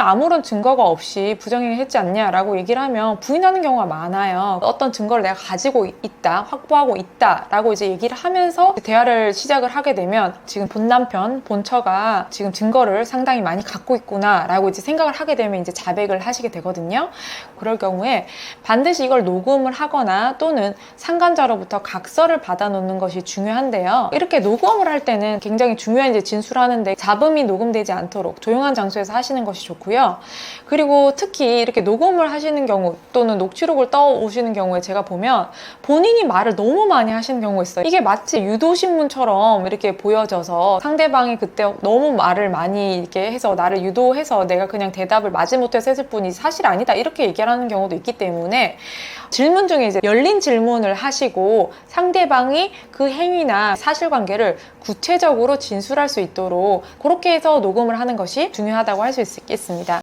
아무런 증거가 없이 부정행위 했지 않냐라고 얘기를 하면 부인하는 경우가 많아요. 어떤 증거를 내가 가지고 있다, 확보하고 있다라고 이제 얘기를 하면서 대화를 시작을 하게 되면 지금 본 남편, 본 처가 지금 증거를 상당히 많이 갖고 있구나라고 이제 생각을 하게 되면 이제 자백을 하시게 되거든요. 그럴 경우에 반드시 이걸 녹음을 하거나 또는 상간자로부터 각서를 받아놓는 것이 중요한데요. 이렇게 녹음을 할 때는 굉장히 중요한 이제 진술하는데 잡음이 녹음되지 않도록 조용한 장소에서 하시는 것이 좋고요. 그리고 특히 이렇게 녹음을 하시는 경우 또는 녹취록을 떠오시는 경우에 제가 보면 본인이 말을 너무 많이 하시는 경우가 있어요. 이게 마치 유도신문처럼 이렇게 보여져서 상대방이 그때 너무 말을 많이 이렇게 해서 나를 유도해서 내가 그냥 대답을 마지못해서 했을 뿐이 사실 아니다 이렇게 얘기를 하는 경우도 있기 때문에 질문 중에 이제 열린 질문을 하시고 상대방이 그 행위나 사실관계를 구체적으로 진술할 수 있도록 그렇게 해서 녹음을 하는 것이 중요하다고 할 수 있겠습니다.